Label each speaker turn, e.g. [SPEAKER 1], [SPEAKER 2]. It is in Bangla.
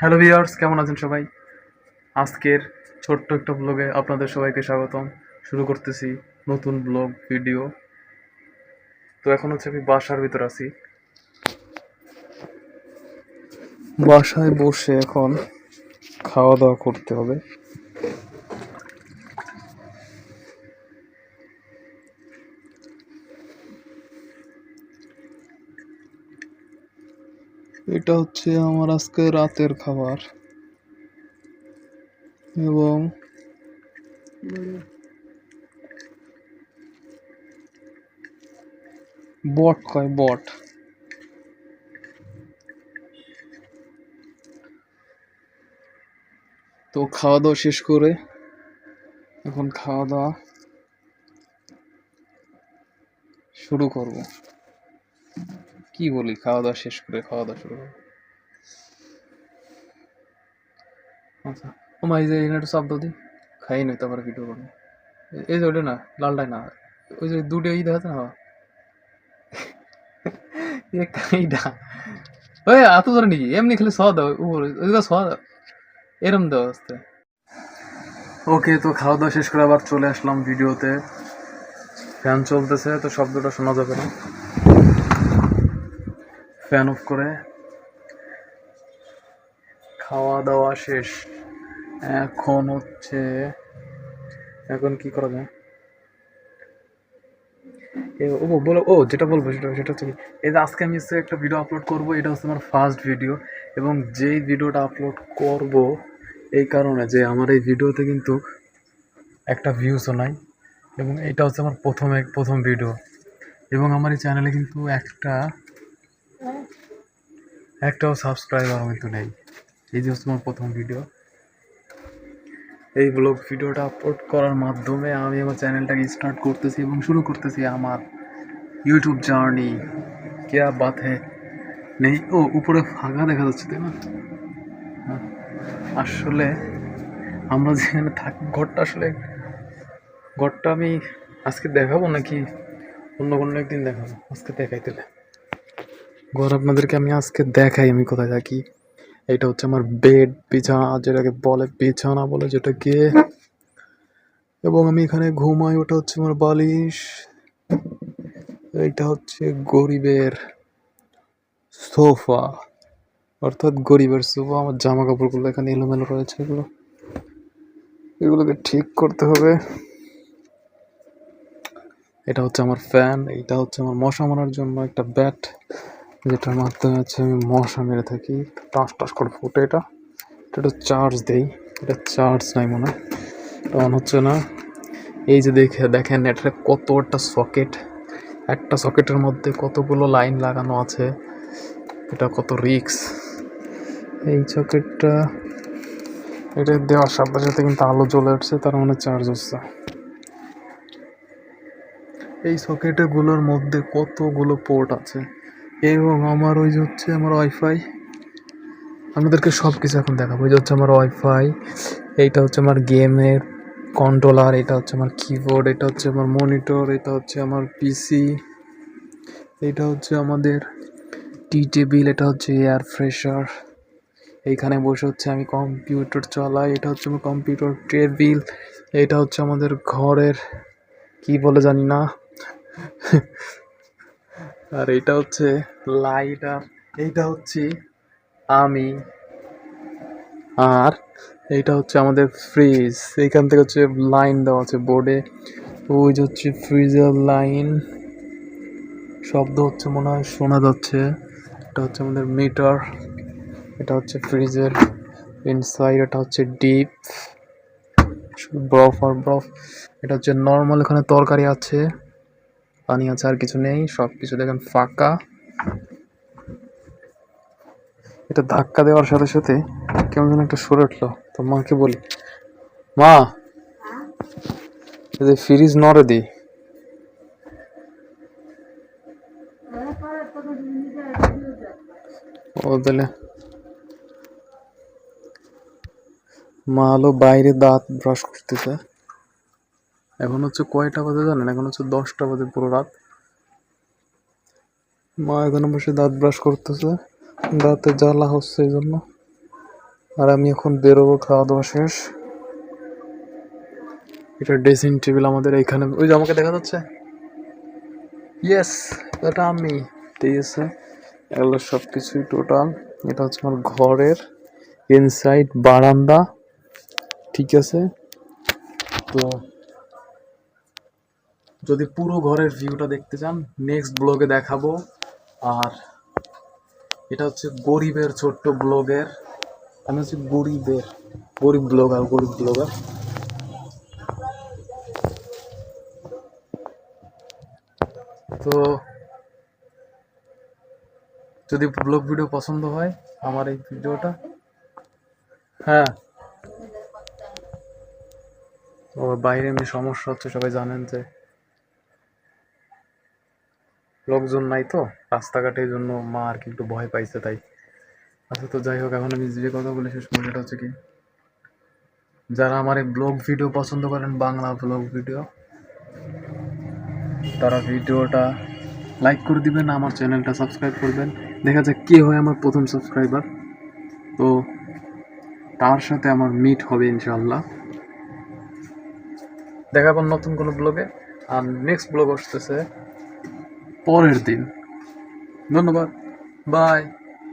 [SPEAKER 1] হ্যালো ভিউয়ার্স, কেমন আছেন সবাই? আজকের ছোট্ট একটা ব্লগে আপনাদের সবাইকে স্বাগতম। শুরু করতেছি নতুন ব্লগ ভিডিও তো এখন হচ্ছে আমি বাসার ভিতর আছি। বাসায় বসে এখন খাওয়া দাওয়া করতে হবে। এটা হচ্ছে আমার আজকে রাতের খাবার। এবং বট কয়? বট। তো খাওয়া দাওয়া শেষ করে এখন খাওয়া দাওয়া শুরু করব। কি বলি খাওয়া দাওয়া শেষ করে খাওয়া দাওয়া শুরু করব। আচ্ছা ও মা, এই যে এখানে একটা শব্দ দিই। খাই নাই তারপরে ভিডিও করব। এই- যে ওটা না, লালটাই না, ওই যে দুটো ই দেখাচ্ছে না ওই এত ধরে নাকি? এমনি খালি ছ দাও, উপরে দাও। এরম দেওয়া আসতে ওকে, তো খাওয়া দাওয়া শেষ করে আবার চলে আসলাম ভিডিওতে। ফ্যান চলতেছে, তো শব্দটা শোনা যাবে না। ফ্যান অফ করে। খাওয়া দাওয়া শেষ। এখন হচ্ছে, এখন কি করা যায়? ও, বলো, ও, যেটা বলব সেটা সেটা হচ্ছে এই যে আজকে আমি হচ্ছে একটা ভিডিও আপলোড করব, এটা হচ্ছে আমার ফার্স্ট ভিডিও এবং যেই ভিডিওটা আপলোড করব, এই কারণে যে আমার এই ভিডিওতে কিন্তু একটা ভিউসও নাই, এবং এটা হচ্ছে আমার প্রথম প্রথম ভিডিও এবং আমার এই চ্যানেলে কিন্তু একটা একটাও সাবস্ক্রাইবার কিন্তু নেই। এই যে আমার প্রথম ভিডিও এই ব্লগ ভিডিওটা আপলোড করার মাধ্যমে আমি আমার চ্যানেলটাকে স্টার্ট করতেছি এবং শুরু করতেছি আমার ইউটিউব জার্নি কেয়া হ্যাঁ নেই? ও, উপরে ফাঁকা দেখা যাচ্ছে, তাই না? হ্যাঁ। আসলে আমরা যেখানে থাকি, ঘরটা আসলে, ঘরটা আমি আজকে দেখাবো নাকি অন্য কোনো একদিন দেখাবো? আজকে দেখাই দিলে ঘর আপনাদেরকে আমি আজকে দেখাই আমি কোথায় থাকি। এটা হচ্ছে আমার বেড বিছানা, যেটাকে বলে বিছানা বলে, যেটাকে। এবং আমি এখানে ঘুমাই, ওটা হচ্ছে আমার বালিশ। এটা হচ্ছে গরিবের সোফা। অর্থাৎ গরিবের সোফা, আমার জামা কাপড়গুলো এখানে এলোমেলো রয়েছে এগুলো। এগুলোকে ঠিক করতে হবে। এটা হচ্ছে আমার ফ্যান এটা হচ্ছে আমার মশা মারার জন্য একটা ব্যাট যেটার মাধ্যমে হচ্ছে আমি মশা মেরে থাকি। টাস টাস করে ফুটে এটা। এটা চার্জ দেই। এটা চার্জ নাই মনে হয়। অন হচ্ছে না, এই যে দেখে, দেখেন এটা কত একটা সকেট একটা সকেটের মধ্যে কতগুলো লাইন লাগানো আছে। এটা কত রিক্স এই সকেটটা এটা দেওয়ার সাথে সাথে কিন্তু আলো জ্বলে উঠছে, তার মানে চার্জ হচ্ছে। এই সকেটগুলোর মধ্যে কতগুলো পোর্ট আছে? এবং আমার ওই যে হচ্ছে আমার ওয়াইফাই আমাদেরকে সব কিছু এখন দেখাবো। ওই যে হচ্ছে আমার ওয়াইফাই এইটা হচ্ছে আমার গেমের কন্ট্রোলার এটা হচ্ছে আমার কিবোর্ড এটা হচ্ছে আমার মনিটর এটা হচ্ছে আমার পিসি এটা হচ্ছে আমাদের টি টেবিল এটা হচ্ছে এয়ার ফ্রেশার এইখানে বসে হচ্ছে আমি কম্পিউটার চালাই, এটা হচ্ছে আমার কম্পিউটার টেবিল এটা হচ্ছে আমাদের ঘরের কি বলে জানি না। আর এটা হচ্ছে লাইট আর এইটা হচ্ছে আমি, আর এইটা হচ্ছে আমাদের ফ্রিজ। এইখান থেকে হচ্ছে লাইন দেওয়া আছে বোর্ডে। ওই যে হচ্ছে ফ্রিজের লাইন, শব্দ হচ্ছে মনে হয় শোনা যাচ্ছে। এটা হচ্ছে আমাদের মিটার, এটা হচ্ছে ফ্রিজের ইনসাইড এটা হচ্ছে ডিপ। বরফ আর বরফ, এটা হচ্ছে নর্মাল এখানে তরকারি আছে। পানি আছে আর কিছু নেই সব কিছু দেখেন ফাঁকা। এটা ধাক্কা দেওয়ার সাথে সাথে কেমন যেন একটা সরে উঠল। তো মাকে বলি, মা যে ফ্রিজ নড়ে দি। ও মা হলো বাইরে দাঁত ব্রাশ করতেছে। এখন হচ্ছে কয়টা বাজে জানেন? এখন হচ্ছে দশটা বাজে পুরো রাত। মা এখানে বসে দাঁত ব্রাশ করতেছে। দাঁতে জ্বালা হচ্ছে এই জন্য। আর আমি এখন বেরোবো খাওয়া দাওয়া শেষ। এটা ড্রেসিং টেবিল আমাদের এইখানে। ওই যে আমাকে দেখা যাচ্ছে? ইয়েস এটা আমি। ঠিক আছে। এগুলো সব কিছুই টোটাল এটা হচ্ছে আমার ঘরের ইনসাইড বারান্দা। ঠিক আছে? তো যদি পুরো ঘরের ভিউটা দেখতে চান নেক্সট ব্লগে দেখাবো। আর এটা হচ্ছে গরিবের ছোট্ট ব্লগের আমি হচ্ছে গরিবের, গরিব ব্লগার গরিব ব্লগার তো যদি ব্লগ ভিডিও পছন্দ হয়, আমার এই ভিডিওটা। হ্যাঁ। ও বাইরে এমনি সমস্যা হচ্ছে, সবাই জানেন যে লোকজন নাই তো রাস্তাঘাটের জন্য মা আর কি একটু ভয় পাইছে তাই। আচ্ছা তো যাই হোক, এখন আমি যে কথা বলে, শেষ করব সেটা হচ্ছে কি, যারা আমার এই ব্লগ ভিডিও পছন্দ করেন, বাংলা ব্লগ ভিডিও, তারা ভিডিওটা লাইক করে দিবেন, আমার চ্যানেলটা সাবস্ক্রাইব করবেন। দেখা যাক কে হয় আমার প্রথম সাবস্ক্রাইবার। তো তার সাথে আমার মিট হবে ইনশাআল্লাহ। দেখাবেন নতুন কোনো ব্লগে। আর নেক্সট ব্লগ আসতেছে পরের দিন। ধন্যবাদ। বাই।